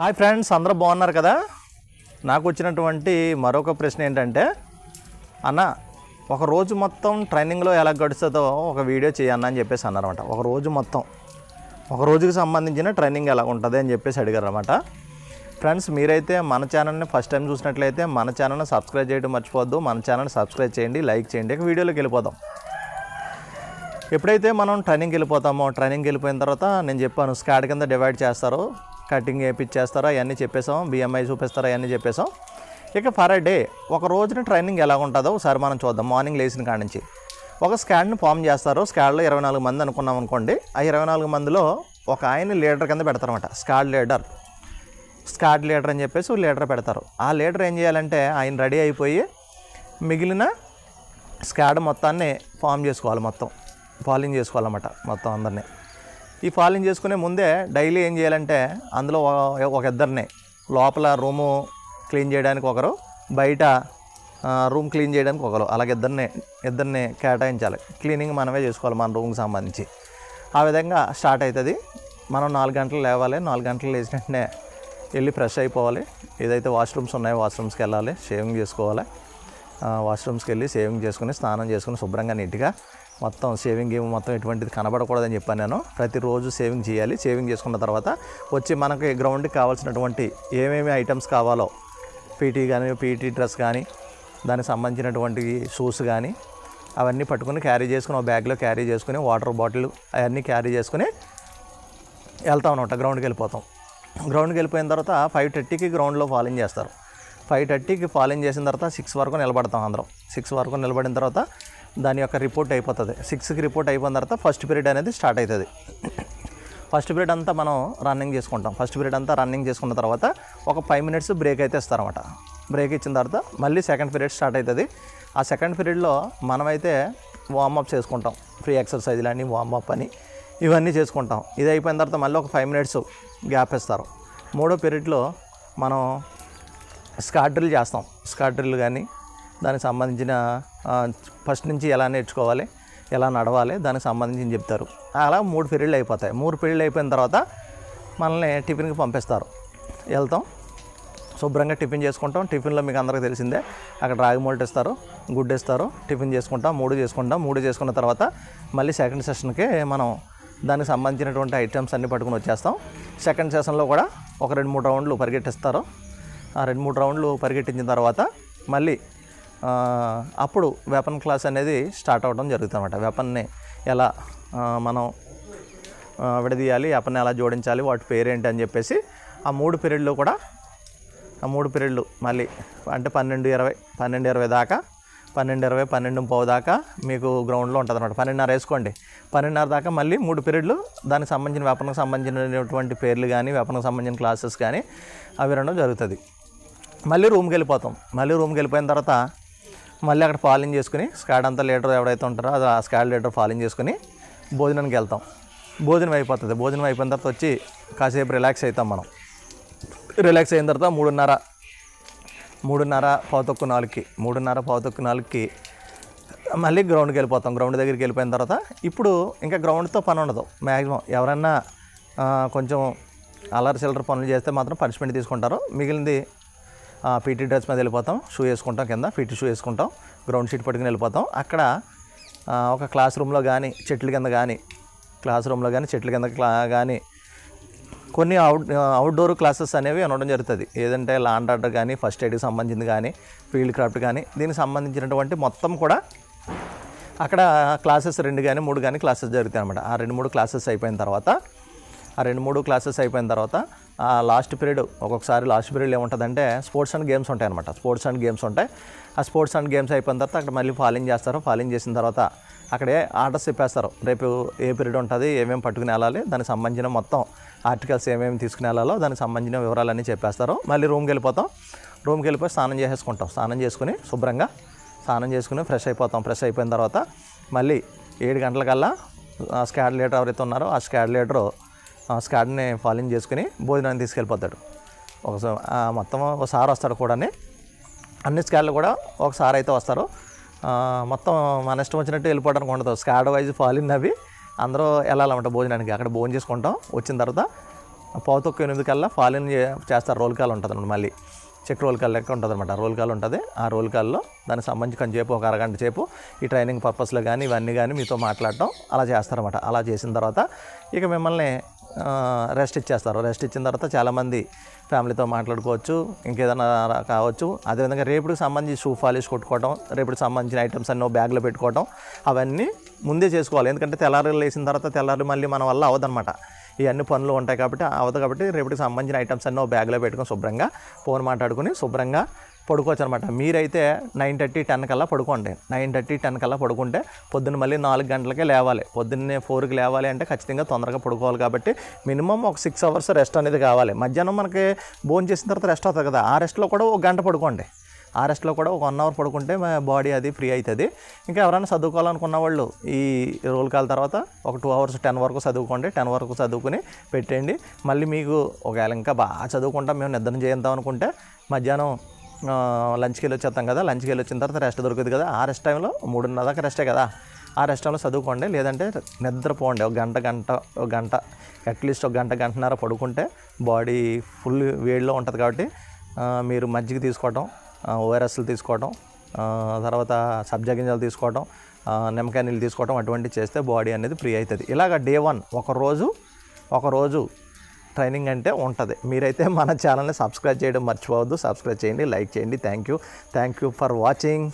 Hi friends అందరూ బాగున్నారు కదా? నాకు వచ్చినటువంటి మరొక ప్రశ్న ఏంటంటే అన్న ఒక రోజు మొత్తం ట్రైనింగ్లో ఎలా గడుస్తుందో ఒక వీడియో చేయన్న అని చెప్పేసి అన్నారన్నమాట. ఒక రోజు మొత్తం ఒక రోజుకి సంబంధించిన ట్రైనింగ్ ఎలా ఉంటుంది అని చెప్పేసి అడిగారు అనమాట ఫ్రెండ్స్ మీరైతే మన ఛానల్ని ఫస్ట్ టైం చూసినట్లయితే మన ఛానల్ని సబ్స్క్రైబ్ చేయడం మర్చిపోవద్దు. మన ఛానల్ని సబ్స్క్రైబ్ చేయండి లైక్ చేయండి. ఇక వీడియోలోకి వెళ్ళిపోదాం. ఎప్పుడైతే మనం ట్రైనింగ్కి వెళ్ళిపోతామో ట్రైనింగ్కి వెళ్ళిపోయిన తర్వాత నేను చెప్పాను స్కాడ్ కింద డివైడ్ చేస్తారు. కటింగ్ వేయించేస్తారో అవన్నీ చెప్పేసాం బిఎంఐ చూపిస్తారో అవన్నీ చెప్పేసాం ఇక ఫర్ డే ఒక రోజున ట్రైనింగ్ ఎలా ఉంటుందో ఒకసారి మనం చూద్దాం మార్నింగ్ లేచిన కాడ నుంచి. ఒక స్కాడ్ని ఫామ్ చేస్తారు స్కాడ్లో ఇరవై నాలుగు మంది అనుకున్నాం అనుకోండి ఆ ఇరవై నాలుగు మందిలో ఒక ఆయన లీడర్ కింద పెడతారన్నమాట స్కాడ్ లీడర్. స్కాడ్ లీడర్ అని చెప్పేసి లీడర్ పెడతారు. ఆ లీడర్ ఏం చేయాలంటే ఆయన రెడీ అయిపోయి మిగిలిన స్కాడ్ మొత్తాన్ని ఫామ్ చేసుకోవాలి మొత్తం ఫాలోయింగ్ చేసుకోవాలన్నమాట మొత్తం అందరినీ. ఈ ఫాలోయింగ్ చేసుకునే ముందే డైలీ ఏం చేయాలంటే అందులో ఒక- ఇద్దరిని లోపల రూము క్లీన్ చేయడానికి ఒకరు బయట రూమ్ క్లీన్ చేయడానికి ఒకరు. అలాగే ఇద్దరిని ఇద్దరిని కేటాయించాలి. క్లీనింగ్ మనమే చేసుకోవాలి మన రూమ్కి సంబంధించి. ఆ విధంగా స్టార్ట్ అవుతుంది. మనం నాలుగు గంటలు లేవాలి. నాలుగు గంటలు లేచిన వెంటనే వెళ్ళి ఫ్రెష్ అయిపోవాలి. ఏదైతే వాష్రూమ్స్ ఉన్నాయో వాష్రూమ్స్కి వెళ్ళాలి షేవింగ్ చేసుకోవాలి. వాష్రూమ్స్కి వెళ్ళి షేవింగ్ చేసుకుని స్నానం చేసుకుని శుభ్రంగా నీట్గా మొత్తం సేవింగ్ ఏమి మొత్తం ఎటువంటిది కనబడకూడదని చెప్పాను నేను. ప్రతిరోజు సేవింగ్ చేయాలి. సేవింగ్ చేసుకున్న తర్వాత వచ్చి మనకి గ్రౌండ్కి కావాల్సినటువంటి ఏమేమి ఐటమ్స్ కావాలో పీటీ కానీ పీటీ డ్రెస్ కానీ దానికి సంబంధించినటువంటి షూస్ కానీ అవన్నీ పట్టుకుని క్యారీ చేసుకుని ఒక బ్యాగ్లో క్యారీ చేసుకుని వాటర్ బాటిల్ అవన్నీ క్యారీ చేసుకుని వెళ్తాం అనమాట గ్రౌండ్కి వెళ్ళిపోతాం. గ్రౌండ్కి వెళ్ళిపోయిన తర్వాత ఫైవ్ థర్టీకి గ్రౌండ్లో ఫాలోయింగ్ చేస్తారు. ఫైవ్ థర్టీకి ఫాలోయింగ్ చేసిన తర్వాత సిక్స్ వరకు నిలబడతాం అందరం. సిక్స్ వరకు నిలబడిన తర్వాత దాని యొక్క రిపోర్ట్ అయిపోతుంది. సిక్స్కి రిపోర్ట్ అయిపోయిన తర్వాత ఫస్ట్ పీరియడ్ అనేది స్టార్ట్ అవుతుంది ఫస్ట్ పీరియడ్ అంతా మనం రన్నింగ్ చేసుకుంటాం. ఫస్ట్ పీరియడ్ అంతా రన్నింగ్ చేసుకున్న తర్వాత ఒక ఫైవ్ మినిట్స్ బ్రేక్ అయితే ఇస్తారన్నమాట. బ్రేక్ ఇచ్చిన తర్వాత మళ్ళీ సెకండ్ పీరియడ్ స్టార్ట్ అవుతుంది ఆ సెకండ్ పీరియడ్లో మనమైతే వార్మప్ చేసుకుంటాం. ఫ్రీ ఎక్సర్సైజ్లు అని వార్మప్ అని ఇవన్నీ చేసుకుంటాం. ఇది అయిపోయిన తర్వాత మళ్ళీ ఒక ఫైవ్ మినిట్స్ గ్యాప్ ఇస్తారు. మూడో పీరియడ్లో మనం స్కాట్ డ్రిల్ చేస్తాం. స్కాట్ డ్రిల్ కానీ దానికి సంబంధించిన ఫస్ట్ నుంచి ఎలా నేర్చుకోవాలి ఎలా నడవాలి దానికి సంబంధించి చెప్తారు. అలా మూడు పీరియడ్లు అయిపోతాయి. మూడు పీరియడ్లు అయిపోయిన తర్వాత మనల్ని టిఫిన్కి పంపిస్తారు. వెళ్తాం. శుభ్రంగా టిఫిన్ చేసుకుంటాం. టిఫిన్లో మీకు అందరికీ తెలిసిందే అక్కడ రాగి మోల్ట్ ఇస్తారు గుడ్డు ఇస్తారు టిఫిన్ చేసుకుంటాం మూడు చేసుకుంటాం. మూడు చేసుకున్న తర్వాత మళ్ళీ సెకండ్ సెషన్కి మనం దానికి సంబంధించినటువంటి ఐటమ్స్ అన్నీ పట్టుకుని వచ్చేస్తాం. సెకండ్ సెషన్లో కూడా ఒక రెండు మూడు రౌండ్లు పరిగెట్టిస్తారు. ఆ రెండు మూడు రౌండ్లు పరిగెట్టించిన తర్వాత మళ్ళీ అప్పుడు వెపన్ క్లాస్ అనేది స్టార్ట్ అవ్వడం జరుగుతుంది అనమాట వెపన్ని ఎలా మనం విడదీయాలి వెపన్ని ఎలా జోడించాలి వాటి పేరేంటి అని చెప్పేసి ఆ మూడు పీరియడ్లు కూడా ఆ మూడు పీరియడ్లు మళ్ళీ అంటే పన్నెండు ఇరవై పన్నెండు ఇరవై దాకా పన్నెండు ఇరవై పన్నెండు పావు దాకా మీకు గ్రౌండ్లో ఉంటుంది అనమాట పన్నెండున్నర వేసుకోండి. పన్నెండున్నర దాకా మళ్ళీ మూడు పీరియడ్లు దానికి సంబంధించిన వెపన్కి సంబంధించినటువంటి పేర్లు కానీ వెపన్కి సంబంధించిన క్లాసెస్ కానీ అవి రెండు జరుగుతుంది. మళ్ళీ రూమ్కి వెళ్ళిపోతాం. మళ్ళీ రూమ్కి వెళ్ళిపోయిన తర్వాత మళ్ళీ అక్కడ ఫాలోయింగ్ చేసుకుని స్కాడ్ అంతా లీడర్ ఎవరైతే ఉంటారో అది ఆ స్కాడ్ లీడర్ ఫాలోయింగ్ చేసుకుని భోజనానికి వెళ్తాం. భోజనం అయిపోతుంది. భోజనం అయిపోయిన తర్వాత వచ్చి కాసేపు రిలాక్స్ అవుతాం మనం. రిలాక్స్ అయిన తర్వాత మూడున్నర మూడున్నర పావుతొక్కు నాలుగుకి మూడున్నర పావుతొక్కు నాలుగుకి మళ్ళీ గ్రౌండ్కి వెళ్ళిపోతాం. గ్రౌండ్ దగ్గరికి వెళ్ళిపోయిన తర్వాత ఇప్పుడు ఇంకా గ్రౌండ్తో పని ఉండదు. మ్యాక్సిమం ఎవరన్నా కొంచెం అల్లరి చిల్లర పనులు చేస్తే మాత్రం పనిష్మెంట్ తీసుకుంటారు. మిగిలింది పీటీ డ్రెస్ మీద వెళ్ళిపోతాం. షూ వేసుకుంటాం కింద. పీటీ షూ వేసుకుంటాం. గ్రౌండ్ షీట్ పట్టుకుని వెళ్ళిపోతాం. అక్కడ ఒక క్లాస్ రూమ్లో కానీ చెట్ల కింద కానీ క్లాస్ రూమ్లో కానీ చెట్ల కింద క్లా కానీ కొన్ని అవుట్ అవుట్డోర్ క్లాసెస్ అనేవి అనడం జరుగుతుంది. ఏదంటే లాండ్ ఆర్డర్ కానీ ఫస్ట్ ఎయిడ్కి సంబంధించింది కానీ ఫీల్డ్ క్రాఫ్ట్ కానీ దీనికి సంబంధించినటువంటి మొత్తం కూడా అక్కడ క్లాసెస్ రెండు కానీ మూడు కానీ క్లాసెస్ జరుగుతాయి అనమాట ఆ రెండు మూడు క్లాసెస్ అయిపోయిన తర్వాత ఆ రెండు మూడు క్లాసెస్ అయిపోయిన తర్వాత లాస్ట్ పీరియడ్ ఒక్కొక్కసారి లాస్ట్ పీరియడ్ ఏముంటుందంటే స్పోర్ట్స్ అండ్ గేమ్స్ ఉంటాయి అనమాట స్పోర్ట్స్ అండ్ గేమ్స్ ఉంటాయి. ఆ స్పోర్ట్స్ అండ్ గేమ్స్ అయిపోయిన తర్వాత అక్కడ మళ్ళీ ఫాలోయింగ్ చేస్తారు. ఫాలోయింగ్ చేసిన తర్వాత అక్కడే ఆర్డర్స్ చెప్పేస్తారు. రేపు ఏ పీరియడ్ ఉంటుంది ఏమేమి పట్టుకుని వెళ్ళాలి దానికి సంబంధించిన మొత్తం ఆర్టికల్స్ ఏమేమి తీసుకుని వెళ్ళాలో దానికి సంబంధించిన వివరాలన్నీ చెప్పేస్తారు. మళ్ళీ రూమ్కి వెళ్ళిపోతాం. రూమ్కి వెళ్ళిపోయి స్నానం చేసేసుకుంటాం. స్నానం చేసుకుని శుభ్రంగా స్నానం చేసుకుని ఫ్రెష్ అయిపోతాం. ఫ్రెష్ అయిపోయిన తర్వాత మళ్ళీ ఏడు గంటలకల్లా ఆ స్కాడ్ లీడర్ ఎవరైతే ఉన్నారో ఆ స్కాడ్ లీడరు స్కాడ్ని ఫాలోయింగ్ చేసుకుని భోజనాన్ని తీసుకెళ్ళిపోతాడు. ఒకసారి మొత్తం ఒక సార్ వస్తాడు కూడా అన్ని స్కాడ్లు కూడా ఒక సార్ అయితే వస్తారు. మొత్తం మన ఇష్టం వచ్చినట్టు వెళ్ళిపోవడానికి ఉండదు. స్కాడ్ వైజ్ ఫాలిన్ అవి అందరూ వెళ్ళాలన్నమాట భోజనానికి. అక్కడ భోజనం చేసుకుంటాం. వచ్చిన తర్వాత పావు తొక్క ఎనిమిది కల్లా ఫాలిన్ చేస్తారు. రోల్ కాల్ ఉంటుంది అనమాట మళ్ళీ. చెక్ రోల్ కాల్ లెక్క ఉంటుంది అనమాట రోల్ కాల్ ఉంటుంది. ఆ రోల్ కాల్లో దానికి సంబంధించి కొంచెం సేపు ఒక అరగంట సేపు ఈ ట్రైనింగ్ పర్పస్లో కానీ ఇవన్నీ కానీ మీతో మాట్లాడటం అలా చేస్తారన్నమాట. అలా చేసిన తర్వాత ఇక మిమ్మల్ని రెస్ట్ ఇచ్చేస్తారు. రెస్ట్ ఇచ్చిన తర్వాత చాలామంది ఫ్యామిలీతో మాట్లాడుకోవచ్చు ఇంకేదైనా కావచ్చు. అదేవిధంగా రేపుకి సంబంధించి షూ పాలిష్ కొట్టుకోవడం రేపుకి సంబంధించిన ఐటమ్స్ అన్నీ ఓ బ్యాగ్లో పెట్టుకోవడం అవన్నీ ముందే చేసుకోవాలి. ఎందుకంటే తెల్లారి లేచిన తర్వాత తెల్లారి మళ్ళీ మన వల్ల అవ్వదన్నమాట ఇవన్నీ పనులు ఉంటాయి కాబట్టి అవదు కాబట్టి రేపటికి సంబంధించిన ఐటమ్స్ అన్నీ బ్యాగ్లో పెట్టుకొని శుభ్రంగా ఫోన్ మాట్లాడుకుని శుభ్రంగా పడుకోవచ్చు అనమాట మీరైతే నైన్ థర్టీ టెన్ కల్లా పడుకోండి. నైన్ థర్టీ టెన్ కల్లా పడుకుంటే పొద్దున్న మళ్ళీ నాలుగు గంటలకే లేవాలి. పొద్దున్నే ఫోర్కి లేవాలి అంటే ఖచ్చితంగా తొందరగా పడుకోవాలి కాబట్టి మినిమం ఒక సిక్స్ అవర్స్ రెస్ట్ అనేది కావాలి. మధ్యాహ్నం మనకి భోజనం చేసిన తర్వాత రెస్ట్ అవుతుంది కదా. ఆ రెస్ట్లో కూడా ఒక గంట పడుకోండి. ఆ రెస్ట్లో కూడా ఒక వన్ అవర్ పడుకుంటే మా బాడీ అది ఫ్రీ అవుతుంది. ఇంకా ఎవరైనా చదువుకోవాలనుకున్న వాళ్ళు ఈ రోల్ కాల్ తర్వాత ఒక టూ అవర్స్ టెన్ వరకు చదువుకోండి. టెన్ వరకు చదువుకుని పెట్టేయండి. మళ్ళీ మీకు ఒకవేళ ఇంకా బాగా చదువుకుంటాం మేము నిద్ర చేద్దాం అనుకుంటే మధ్యాహ్నం లంచ్కి వెళ్ళి వచ్చేస్తాం కదా లంచ్కి వెళ్ళి వచ్చిన తర్వాత రెస్ట్ దొరుకుతుంది కదా. ఆ రెస్ట్ టైంలో మూడున్నర దాకా రెస్టే కదా. ఆ రెస్ట్ టైంలో చదువుకోండి లేదంటే నిద్రపోండి. ఒక గంట గంట ఒక గంట అట్లీస్ట్ ఒక గంట గంటన్నర పడుకుంటే బాడీ ఫుల్ వేడిలో ఉంటుంది కాబట్టి మీరు మజ్జిగ తీసుకోవటం ఓఆర్ఎస్లు తీసుకోవటం తర్వాత సబ్జా గింజలు తీసుకోవటం నిమ్మకాయ నీళ్ళు తీసుకోవటం అటువంటివి చేస్తే బాడీ అనేది ఫ్రీ అవుతుంది. ఇలాగ డే వన్ ఒకరోజు ఒకరోజు ట్రైనింగ్ అంటే ఉంటుంది. మీరైతే మన ఛానల్ని సబ్స్క్రైబ్ చేయడం మర్చిపోవద్దు. సబ్స్క్రైబ్ చేయండి లైక్ చేయండి. Thank you. Thank you for watching.